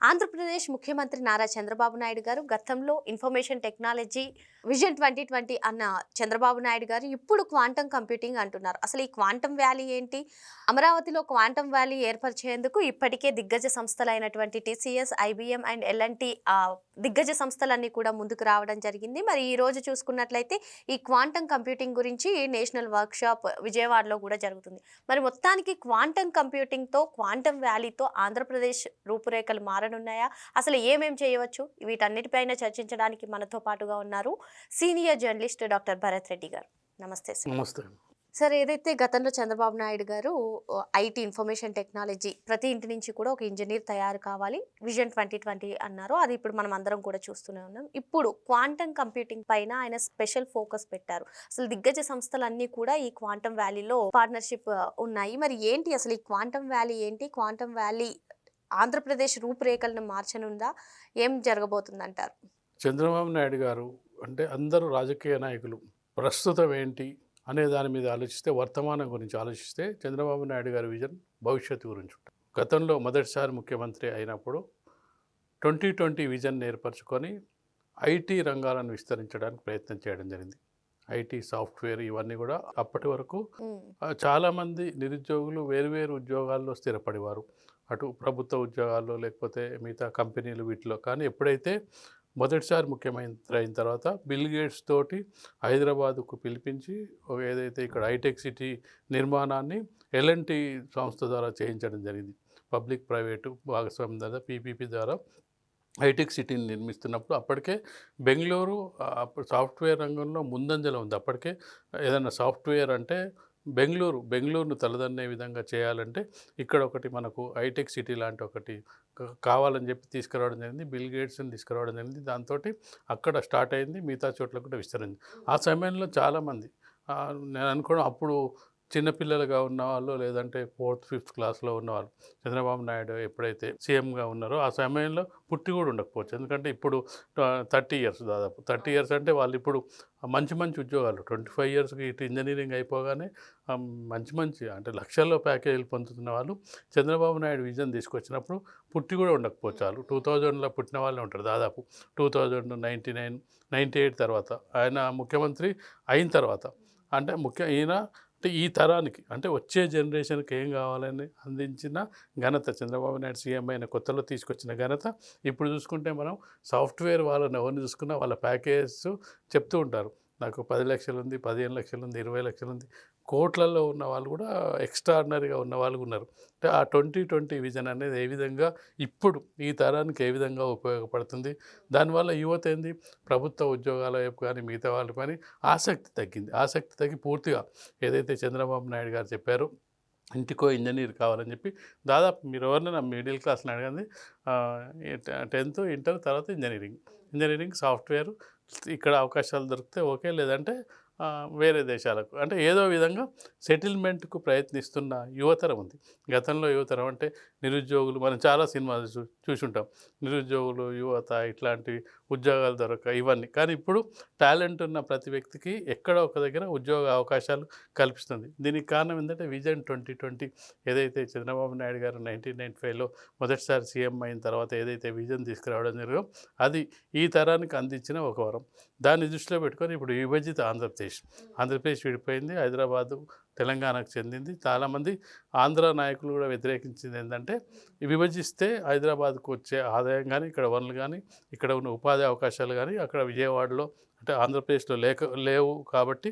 Andhra Pradesh ముఖ్యమంత్రి నారా చంద్రబాబు నాయుడు గారు గతంలో information technology vision twenty twenty అన్న చంద్రబాబు నాయుడు గారు ఇప్పుడు క్వాంటమ్ కంప్యూటింగ్ అంటున్నారు. అసలు ఈ క్వాంటమ్ వ్యాలీ ఏంటి? అమరావతిలో క్వాంటమ్ వ్యాలీ ఏర్పరిచేందుకు ఇప్పటికే దిగ్గజ సంస్థలైనటువంటి టీసీఎస్ ఐబిఎం అండ్ ఎల్ఎన్టీ దిగ్గజ సంస్థలన్నీ కూడా ముందుకు రావడం జరిగింది. మరి ఈ రోజు చూసుకున్నట్లయితే ఈ క్వాంటమ్ కంప్యూటింగ్ గురించి నేషనల్ వర్క్షాప్ విజయవాడలో కూడా జరుగుతుంది. మరి మొత్తానికి క్వాంటమ్ కంప్యూటింగ్తో క్వాంటమ్ వ్యాలీతో ఆంధ్రప్రదేశ్ రూపురేఖలు మారడం మారనున్నాయా అసలు ఏమేం చేయవచ్చు? వీటన్నిటిపైన చర్చించడానికి మనతో పాటుగా ఉన్నారు senior journalist doctor Bharat Reddy గారు. నమస్తే సార్. నమస్తే సార్ ఏదైతే గతంలో చంద్రబాబు నాయుడు గారు ఐటీ ఇన్ఫర్మేషన్ టెక్నాలజీ ప్రతి ఇంటి నుంచి కూడా ఒక ఇంజనీర్ తయారు కావాలి విజన్ ట్వంటీ ట్వంటీ అన్నారు. అది ఇప్పుడు మనం అందరం కూడా చూస్తూనే ఉన్నాం. ఇప్పుడు క్వాంటమ్ కంప్యూటింగ్ పైన ఆయన స్పెషల్ ఫోకస్ పెట్టారు. అసలు దిగ్గజ సంస్థలన్నీ కూడా ఈ క్వాంటమ్ వ్యాలీలో పార్ట్నర్షిప్ ఉన్నాయి. మరి ఏంటి అసలు ఈ క్వాంటమ్ వ్యాలీ ఏంటి? క్వాంటమ్ వ్యాలీ ఆంధ్రప్రదేశ్ రూపురేఖలను మార్చనుందా? ఏం జరగబోతుందంటారు? చంద్రబాబు నాయుడు గారు అంటే అందరూ రాజకీయ నాయకులు. ప్రస్తుతం ఏంటి అనే దాని మీద ఆలోచిస్తే వర్తమానం గురించి ఆలోచిస్తే చంద్రబాబు నాయుడు గారి విజన్ భవిష్యత్తు గురించి ఉంటుంది. గతంలో మొదటిసారి ముఖ్యమంత్రి అయినప్పుడు ట్వంటీ ట్వంటీ విజన్ ఏర్పరచుకొని ఐటీ రంగాలను విస్తరించడానికి ప్రయత్నం చేయడం జరిగింది. ఐటీ సాఫ్ట్వేర్ ఇవన్నీ కూడా అప్పటి వరకు చాలామంది నిరుద్యోగులు వేరువేరు ఉద్యోగాల్లో స్థిరపడేవారు. అటు ప్రభుత్వ ఉద్యోగాల్లో లేకపోతే మిగతా కంపెనీలు వీటిలో. కానీ ఎప్పుడైతే మొదటిసారి ముఖ్యమంత్రి అయిన తర్వాత బిల్ గేట్స్ తోటి హైదరాబాద్కు పిలిపించి ఏదైతే ఇక్కడ హైటెక్ సిటీ నిర్మాణాన్ని ఎల్ఎన్టీ సంస్థ ద్వారా చేయించడం జరిగింది. పబ్లిక్ ప్రైవేటు భాగస్వామ్యం ద్వారా పీపీపీ ద్వారా హైటెక్ సిటీని నిర్మిస్తున్నప్పుడు అప్పటికే బెంగళూరు అప్పుడు సాఫ్ట్వేర్ రంగంలో ముందంజలో ఉంది. అప్పటికే ఏదైనా సాఫ్ట్వేర్ అంటే బెంగళూరు బెంగళూరును తలదన్నే విధంగా చేయాలంటే ఇక్కడ ఒకటి మనకు హైటెక్ సిటీ లాంటి ఒకటి కావాలని చెప్పి తీసుకురావడం జరిగింది. బిల్ గేట్స్ని తీసుకురావడం జరిగింది. దాంతో అక్కడ స్టార్ట్ అయింది. మిగతా చోట్ల కూడా విస్తరించింది. ఆ సమయంలో చాలామంది నేను అనుకోవడం అప్పుడు చిన్నపిల్లలుగా ఉన్నవాళ్ళు లేదంటే ఫోర్త్ ఫిఫ్త్ క్లాస్లో ఉన్నవాళ్ళు. చంద్రబాబు నాయుడు ఎప్పుడైతే సీఎంగా ఉన్నారో ఆ సమయంలో పుట్టి కూడా ఉండకపోవచ్చు. ఎందుకంటే ఇప్పుడు థర్టీ ఇయర్స్ దాదాపు. థర్టీ ఇయర్స్ అంటే వాళ్ళు ఇప్పుడు మంచి మంచి ఉద్యోగాలు ట్వంటీ ఫైవ్ ఇయర్స్కి ఇటు ఇంజనీరింగ్ అయిపోగానే మంచి మంచి అంటే లక్షల్లో ప్యాకేజీలు పొందుతున్న వాళ్ళు చంద్రబాబు నాయుడు విజన్ తీసుకొచ్చినప్పుడు పుట్టి కూడా ఉండకపోవచ్చు వాళ్ళు. టూ థౌజండ్లో పుట్టిన వాళ్ళే ఉంటారు దాదాపు. Two thousand ninety nine ninety eight తర్వాత ఆయన ముఖ్యమంత్రి అయిన తర్వాత. అంటే ముఖ్య ఈయన అంటే ఈ తరానికి అంటే వచ్చే జనరేషన్కి ఏం కావాలని అందించిన ఘనత? చంద్రబాబు నాయుడు సీఎం అయిన కొత్తలో తీసుకొచ్చిన ఘనత? ఇప్పుడు చూసుకుంటే మనం సాఫ్ట్వేర్ వాళ్ళని ఎవరిని చూసుకున్నా వాళ్ళ ప్యాకేజెస్ చెప్తూ ఉంటారు. నాకు పది లక్షలు ఉంది పదిహేను లక్షలు ఉంది ఇరవై లక్షలు ఉంది కోట్లలో ఉన్న వాళ్ళు కూడా ఎక్స్ట్రాడినరీగా ఉన్న వాళ్ళు ఉన్నారు. అంటే ఆ ట్వంటీ ట్వంటీ విజన్ అనేది ఏ విధంగా ఇప్పుడు ఈ తరానికి ఏ విధంగా ఉపయోగపడుతుంది? దానివల్ల యువత ఏంది? ప్రభుత్వ ఉద్యోగాల వైపు కానీ మిగతా వాళ్ళు కానీ ఆసక్తి తగ్గింది. ఆసక్తి తగ్గి పూర్తిగా ఏదైతే చంద్రబాబు నాయుడు గారు చెప్పారో ఇంటికో ఇంజనీర్ కావాలని చెప్పి దాదాపు మీరు ఎవరినైనా మిడిల్ క్లాస్ని అడగండి. టెన్త్ ఇంటర్ తర్వాత ఇంజనీరింగ్. ఇంజనీరింగ్ సాఫ్ట్వేర్ ఇక్కడ అవకాశాలు దొరికితే ఓకే లేదంటే వేరే దేశాలకు. అంటే ఏదో విధంగా సెటిల్మెంట్కు ప్రయత్నిస్తున్న యువతరం ఉంది. గతంలో యువతరం అంటే నిరుద్యోగులు మనం చాలా సినిమాలు చూ చూసుంటాం. నిరుద్యోగులు యువత ఇట్లాంటి ఉద్యోగాలు దొరక ఇవన్నీ. కానీ ఇప్పుడు టాలెంట్ ఉన్న ప్రతి వ్యక్తికి ఎక్కడ ఒక దగ్గర ఉద్యోగ అవకాశాలు కల్పిస్తుంది. దీనికి కారణం ఏంటంటే విజన్ ట్వంటీ ట్వంటీ ఏదైతే చంద్రబాబు నాయుడు గారు నైన్టీన్ నైన్టీ ఫైవ్లో మొదటిసారి సీఎం అయిన తర్వాత ఏదైతే విజన్ తీసుకురావడం జరిగిందో అది ఈ తరానికి అందించిన ఒక వరం. దాన్ని దృష్టిలో పెట్టుకొని ఇప్పుడు విభజిత ఆంధ్రప్రదేశ్. ఆంధ్రప్రదేశ్. విడిపోయింది హైదరాబాదు తెలంగాణకు చెందింది. చాలామంది ఆంధ్ర నాయకులు కూడా వ్యతిరేకించింది ఏంటంటే విభజిస్తే హైదరాబాద్కు వచ్చే ఆదాయం కానీ ఇక్కడ వనరులు కానీ ఇక్కడ ఉన్న ఉపాధి అవకాశాలు కానీ అక్కడ విజయవాడలో అంటే ఆంధ్రప్రదేశ్లో లేక లేవు కాబట్టి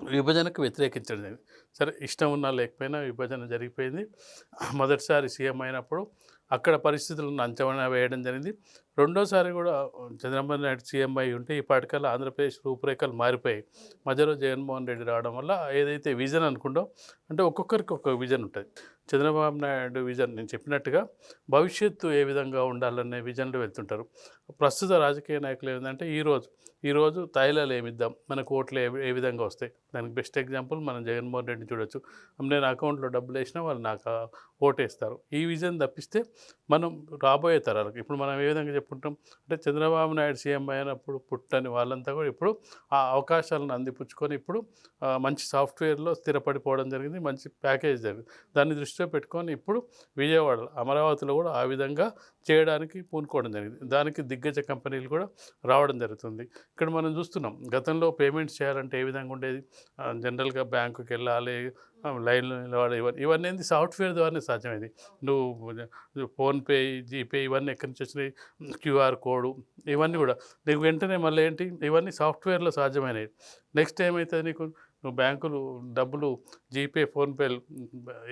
విభజనకు వ్యతిరేకించడం సరే ఇష్టం ఉన్నా లేకపోయినా విభజన జరిగిపోయింది. మొదటిసారి సీఎం అయినప్పుడు అక్కడ పరిస్థితులను అంచనా వేయడం జరిగింది. రెండోసారి కూడా చంద్రబాబు నాయుడు సీఎం అయి ఉంటే ఈ పాటికల్లా ఆంధ్రప్రదేశ్ రూపురేఖలు మారిపోయి మధ్యలో జగన్మోహన్ రెడ్డి రావడం వల్ల ఏదైతే విజన్ అనుకుంటో అంటే ఒక్కొక్కరికి ఒక్కొక్క విజన్ ఉంటుంది. చంద్రబాబు నాయుడు విజన్ నేను చెప్పినట్టుగా భవిష్యత్తు ఏ విధంగా ఉండాలనే విజన్లో వెళ్తుంటారు. ప్రస్తుత రాజకీయ నాయకులు ఏంటంటే ఈరోజు ఈరోజు తైలాలు ఏమిద్దాం? మనకు ఓట్లు ఏ ఏ విధంగా వస్తాయి? దానికి బెస్ట్ ఎగ్జాంపుల్ మనం జగన్మోహన్ రెడ్డిని చూడొచ్చు. నేను అకౌంట్లో డబ్బులు వేసినా వాళ్ళు నాకు ఓటేస్తారు. ఈ విజన్ తప్పిస్తే మనం రాబోయే తరాలకు ఇప్పుడు మనం ఏ విధంగా చెప్పుకుంటాం. అంటే చంద్రబాబు నాయుడు సీఎం అయినప్పుడు పుట్టని వాళ్ళంతా కూడా ఇప్పుడు ఆ అవకాశాలను అందిపుచ్చుకొని ఇప్పుడు మంచి సాఫ్ట్వేర్లో స్థిరపడిపోవడం జరిగింది మంచి ప్యాకేజ్ జరిగింది. దాన్ని దృష్టిలో పెట్టుకొని ఇప్పుడు విజయవాడ అమరావతిలో కూడా ఆ విధంగా చేయడానికి పూనుకోవడం జరిగింది. దానికి దిగ్గజ కంపెనీలు కూడా రావడం జరుగుతుంది. ఇక్కడ మనం చూస్తున్నాం గతంలో పేమెంట్స్ చేయాలంటే ఏ విధంగా ఉండేది? జనరల్గా బ్యాంకుకి వెళ్ళాలి లైన్లో నిలబడి ఇవన్నీ ఇవన్నీ ఏంది సాఫ్ట్వేర్ ద్వారానే సాధ్యమైంది. నువ్వు ఫోన్పే జీపే ఇవన్నీ ఎక్కడి నుంచి వచ్చినాయి? క్యూఆర్ కోడ్ ఇవన్నీ కూడా. నీకు వెంటనే మళ్ళీ ఏంటి? ఇవన్నీ సాఫ్ట్వేర్లో సాధ్యమైనవి. నెక్స్ట్ ఏమవుతుంది నీకు? నువ్వు బ్యాంకులు డబ్బులు జీపే ఫోన్పే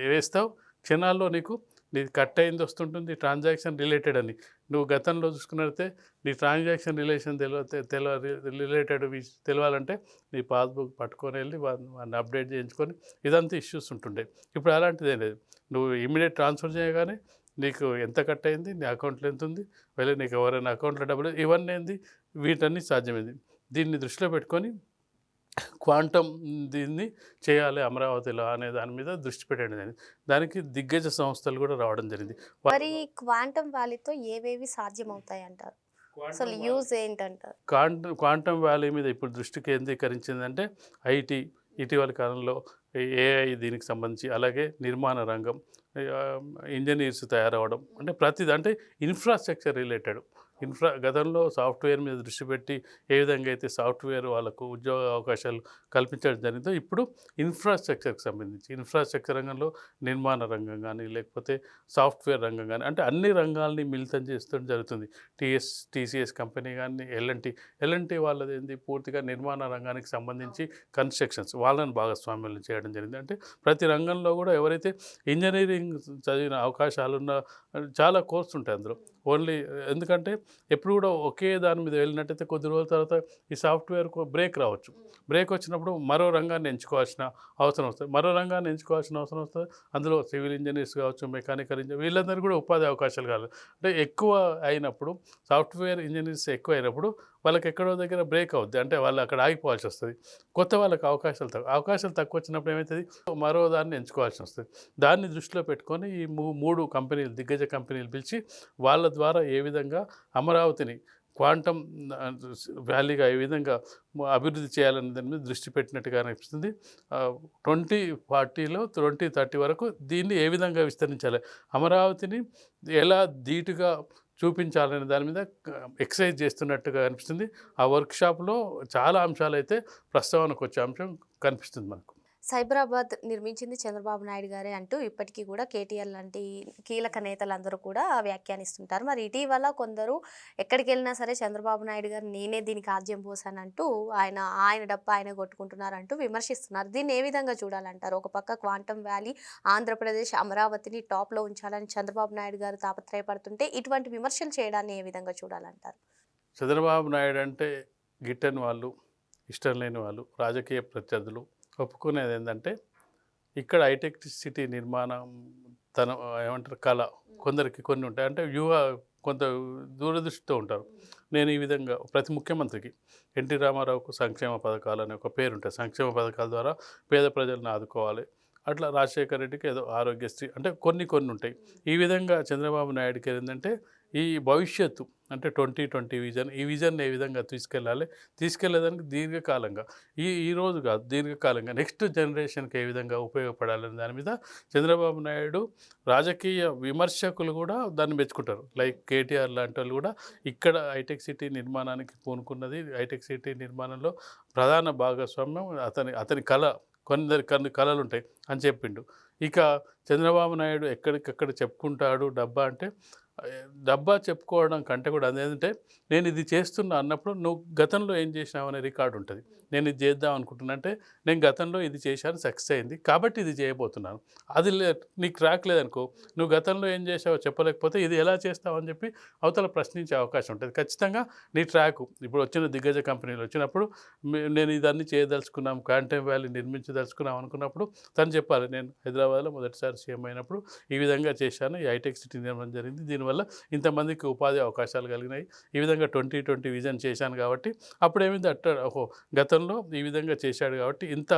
వేస్తావు. క్షణాల్లో నీకు నీది కట్ అయింది వస్తుంటుంది ట్రాన్సాక్షన్ రిలేటెడ్ అని. నువ్వు గతంలో చూసుకున్నట్టే నీ ట్రాన్సాక్షన్ రిలేషన్ తెలియ తెల రిలేటెడ్ తెలియాలంటే నీ పాస్బుక్ పట్టుకొని వెళ్ళి వాడిని అప్డేట్ చేయించుకొని ఇదంతా ఇష్యూస్ ఉంటుండే. ఇప్పుడు అలాంటిదే లేదు. నువ్వు ఇమీడియట్ ట్రాన్స్ఫర్ చేయగానే నీకు ఎంత కట్ అయింది నీ అకౌంట్లో ఎంత ఉంది వెళ్ళి నీకు ఎవరైనా అకౌంట్లో డబ్బులు ఇవన్నీ ఏంది? వీటన్నీ సాధ్యమైంది. దీన్ని దృష్టిలో పెట్టుకొని క్వాంటమ్ దీన్ని చేయాలి అమరావతిలో అనే దాని మీద దృష్టి పెట్టడం జరిగింది. దానికి దిగ్గజ సంస్థలు కూడా రావడం జరిగింది. మరి క్వాంటమ్ వ్యాలీతో ఏవేవి సాధ్యమవుతాయి అంటారు అసలు యూజ్ ఏంటంటారు? క్వాంటమ్ క్వాంటమ్ వ్యాలీ మీద ఇప్పుడు దృష్టి కేంద్రీకరించిందంటే ఐటీ ఇటీవల కాలంలో ఏఐ దీనికి సంబంధించి అలాగే నిర్మాణ రంగం ఇంజనీర్స్ తయారవడం అంటే ప్రతిది అంటే ఇన్ఫ్రాస్ట్రక్చర్ రిలేటెడ్. ఇన్ఫ్రా గతంలో సాఫ్ట్వేర్ మీద దృష్టి పెట్టి ఏ విధంగా అయితే సాఫ్ట్వేర్ వాళ్ళకు ఉద్యోగ అవకాశాలు కల్పించడం జరిగిందో ఇప్పుడు ఇన్ఫ్రాస్ట్రక్చర్కి సంబంధించి ఇన్ఫ్రాస్ట్రక్చర్ రంగంలో నిర్మాణ రంగం కానీ లేకపోతే సాఫ్ట్వేర్ రంగం కానీ అంటే అన్ని రంగాల్ని మిళితం చేస్తూ జరుగుతుంది. టీఎస్ టీసీఎస్ కంపెనీ కానీ ఎల్ఎన్టీ ఎల్ఎన్టీ వాళ్ళది ఏంది? పూర్తిగా నిర్మాణ రంగానికి సంబంధించి కన్స్ట్రక్షన్స్ వాళ్ళని భాగస్వామ్యాలు చేయడం జరిగింది. అంటే ప్రతి రంగంలో కూడా ఎవరైతే ఇంజనీరింగ్ చదివిన అవకాశాలున్న చాలా కోర్స్ ఉంటాయి అందులో. ఓన్లీ ఎందుకంటే ఎప్పుడు కూడా ఒకే దాని మీద వెళ్ళినట్టయితే కొద్ది రోజుల తర్వాత ఈ సాఫ్ట్వేర్ బ్రేక్ రావచ్చు. బ్రేక్ వచ్చినప్పుడు మరో రంగాన్ని ఎంచుకోవాల్సిన అవసరం వస్తుంది. మరో రంగాన్ని ఎంచుకోవాల్సిన అవసరం వస్తుంది. అందులో సివిల్ ఇంజనీర్స్ కావచ్చు మెకానికల్ ఇంజనీర్ వీళ్ళందరూ కూడా ఉపాధి అవకాశాలు కావాలి. అంటే ఎక్కువ అయినప్పుడు సాఫ్ట్వేర్ ఇంజనీర్స్ ఎక్కువ అయినప్పుడు వాళ్ళకి ఎక్కడో దగ్గర బ్రేక్ అవుద్ది. అంటే వాళ్ళు అక్కడ ఆగిపోవాల్సి వస్తుంది కొత్త వాళ్ళకి అవకాశాలు తక్కువ అవకాశాలు తక్కువ వచ్చినప్పుడు ఏమవుతుంది మరో దాన్ని ఎంచుకోవాల్సి వస్తుంది దాన్ని దృష్టిలో పెట్టుకొని ఈ మూ- మూడు కంపెనీలు దిగ్గజ కంపెనీలు పిలిచి వాళ్ళ ద్వారా ఏ విధంగా అమరావతిని క్వాంటమ్ వ్యాలీగా ఏ విధంగా అభివృద్ధి చేయాలనే దాని మీద దృష్టి పెట్టినట్టుగా అనిపిస్తుంది. ట్వంటీ ఫార్టీలో ట్వంటీ థర్టీ వరకు దీన్ని ఏ విధంగా విస్తరించాలి? అమరావతిని ఎలా ధీటుగా చూపించాలనే దాని మీద ఎక్సర్సైజ్ చేస్తున్నట్టుగా కనిపిస్తుంది. ఆ వర్క్షాప్లో చాలా అంశాలు అయితే ప్రస్తావనకు వచ్చే అంశం కనిపిస్తుంది మనకు. సైబరాబాద్ నిర్మించింది చంద్రబాబు నాయుడు గారే అంటూ ఇప్పటికీ కూడా కేటీఆర్ లాంటి కీలక నేతలందరూ కూడా వ్యాఖ్యానిస్తుంటారు. మరి ఇటీవల కొందరు ఎక్కడికి వెళ్ళినా సరే చంద్రబాబు నాయుడు గారు నేనే దీనికి ఆద్యం పోసానంటూ ఆయన ఆయన డబ్బా ఆయన కొట్టుకుంటున్నారంటూ విమర్శిస్తున్నారు. దీన్ని ఏ విధంగా చూడాలంటారు? ఒక పక్క క్వాంటమ్ వ్యాలీ ఆంధ్రప్రదేశ్ అమరావతిని టాప్లో ఉంచాలని చంద్రబాబు నాయుడు గారు తాపత్రయపడుతుంటే ఇటువంటి విమర్శలు చేయడాన్ని ఏ విధంగా చూడాలంటారు? చంద్రబాబు నాయుడు అంటే గిట్టని వాళ్ళు ఇష్టం లేని వాళ్ళు రాజకీయ ప్రత్యర్థులు ఒప్పుకునేది ఏంటంటే ఇక్కడ హైటెక్ సిటీ నిర్మాణం తన ఏమంటారు కళ కొందరికి కొన్ని ఉంటాయి. అంటే యువ కొంత దూరదృష్టితో ఉంటారు. నేను ఈ విధంగా ప్రతి ముఖ్యమంత్రికి ఎన్టీ రామారావుకు సంక్షేమ పథకాలు అనే ఒక పేరు ఉంటాయి సంక్షేమ పథకాల ద్వారా పేద ప్రజలను ఆదుకోవాలి. అట్లా రాజశేఖర రెడ్డికి ఏదో ఆరోగ్యశ్రీ అంటే కొన్ని కొన్ని ఉంటాయి. ఈ విధంగా చంద్రబాబు నాయుడుకి ఏంటంటే ఈ భవిష్యత్తు అంటే ట్వంటీ ట్వంటీ విజన్ ఈ విజన్ ఏ విధంగా తీసుకెళ్ళాలి? తీసుకెళ్ళేదానికి దీర్ఘకాలంగా. ఈ ఈ రోజు కాదు దీర్ఘకాలంగా. నెక్స్ట్ జనరేషన్కి ఏ విధంగా ఉపయోగపడాలనే దాని మీద చంద్రబాబు నాయుడు రాజకీయ విమర్శకులు కూడా దాన్ని మెచ్చుకుంటారు. లైక్ కేటీఆర్ లాంటి వాళ్ళు కూడా ఇక్కడ హైటెక్ సిటీ నిర్మాణానికి పూనుకున్నది హైటెక్ సిటీ నిర్మాణంలో ప్రధాన భాగస్వామ్యం అతని అతని కళ కొందరి కొన్ని కళలు ఉంటాయి అని చెప్పిండు. ఇక చంద్రబాబు నాయుడు ఎక్కడికక్కడ చెప్పుకుంటాడు డబ్బా అంటే డబ్బా చెప్పుకోవడం కంటే కూడా అదేంటంటే నేను ఇది చేస్తున్నా అన్నప్పుడు నువ్వు గతంలో ఏం చేసినావు అనే రికార్డు ఉంటుంది. నేను ఇది చేద్దాం అనుకుంటున్నా అంటే నేను గతంలో ఇది చేశాను సక్సెస్ అయింది కాబట్టి ఇది చేయబోతున్నాను. అది లే నీకు రాకలేదనుకో నువ్వు గతంలో ఏం చేసావో చెప్పలేకపోతే ఇది ఎలా చేస్తావు అని చెప్పి అవతల ప్రశ్నించే అవకాశం ఉంటుంది. ఖచ్చితంగా నీ ట్రాక్ ఇప్పుడు వచ్చిన దిగ్గజ కంపెనీలు వచ్చినప్పుడు నేను ఇదన్నీ చేయదలుచుకున్నాం క్వాంటమ్ వ్యాలీ నిర్మించదలుచుకున్నాం అనుకున్నప్పుడు తను చెప్పాలి నేను హైదరాబాద్లో మొదటిసారి సీఎం అయినప్పుడు ఈ విధంగా చేశాను ఈ హైటెక్ సిటీ నిర్మాణం జరిగింది దీనివల్ల వల్ల ఇంతమందికి ఉపాధి అవకాశాలు కలిగినాయి. ఈ విధంగా ట్వంటీ ట్వంటీ విజన్ చేశాను కాబట్టి అప్పుడు ఏమైంది? అట్ట ఓహో గతంలో ఈ విధంగా చేశాడు కాబట్టి ఇంత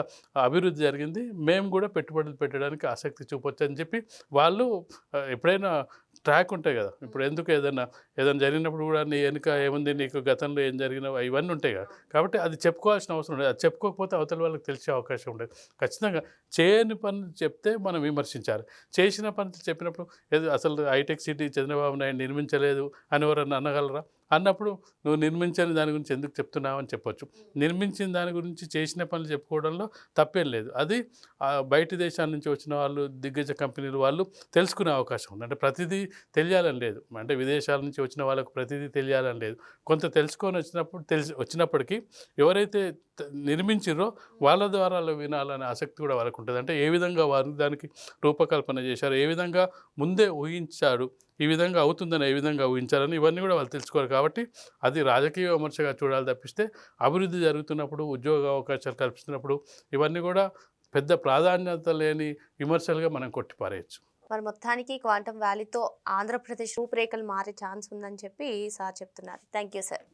అభివృద్ధి జరిగింది. మేము కూడా పెట్టుబడులు పెట్టడానికి ఆసక్తి చూపొచ్చు అని చెప్పి వాళ్ళు ఎప్పుడైనా ట్రాక్ ఉంటాయి కదా. ఇప్పుడు ఎందుకు ఏదైనా ఏదైనా జరిగినప్పుడు కూడా నీ వెనుక ఏముంది? నీకు గతంలో ఏం జరిగినావు? ఇవన్నీ ఉంటాయి కదా. కాబట్టి అది చెప్పుకోవాల్సిన అవసరం ఉండదు. అది చెప్పుకోకపోతే అవతల వాళ్ళకి తెలిసే అవకాశం ఉండదు. ఖచ్చితంగా చేయని పనులు చెప్తే మనం విమర్శించాలి. చేసిన పనులు చెప్పినప్పుడు ఏదో అసలు హైటెక్ సిటీ చంద్రబాబు నాయుడు నిర్మించలేదు అని ఎవరన్నా అనగలరా? అన్నప్పుడు నువ్వు నిర్మించని దాని గురించి ఎందుకు చెప్తున్నావు అని చెప్పొచ్చు. నిర్మించిన దాని గురించి చేసిన పనులు చెప్పుకోవడంలో తప్పేం లేదు. అది బయట దేశాల నుంచి వచ్చిన వాళ్ళు దిగ్గజ కంపెనీలు వాళ్ళు తెలుసుకునే అవకాశం ఉంది. అంటే ప్రతిదీ తెలియాలని లేదు. అంటే విదేశాల నుంచి వచ్చిన వాళ్ళకు ప్రతిదీ తెలియాలని లేదు. కొంత తెలుసుకొని వచ్చినప్పుడు తెలిసి వచ్చినప్పటికీ ఎవరైతే త- నిర్మించిరో వాళ్ళ ద్వారా వినాలనే ఆసక్తి కూడా వాళ్ళకు ఉంటుంది. అంటే ఏ విధంగా వారు దానికి రూపకల్పన చేశారు ఏ విధంగా ముందే ఊహించాడు ఈ విధంగా అవుతుందని ఏ విధంగా ఊహించాలని ఇవన్నీ కూడా వాళ్ళు తెలుసుకోవాలి కాబట్టి అది రాజకీయ విమర్శగా చూడాలి తప్పిస్తే అభివృద్ధి జరుగుతున్నప్పుడు ఉద్యోగ అవకాశాలు కల్పిస్తున్నప్పుడు ఇవన్నీ కూడా పెద్ద ప్రాధాన్యత లేని విమర్శలుగా మనం కొట్టిపారేయచ్చు. మరి మొత్తానికి క్వాంటమ్ వ్యాలీతో ఆంధ్రప్రదేశ్ రూపురేఖలు మారే ఛాన్స్ ఉందని చెప్పి సార్ చెప్తున్నారు. Thank you sir.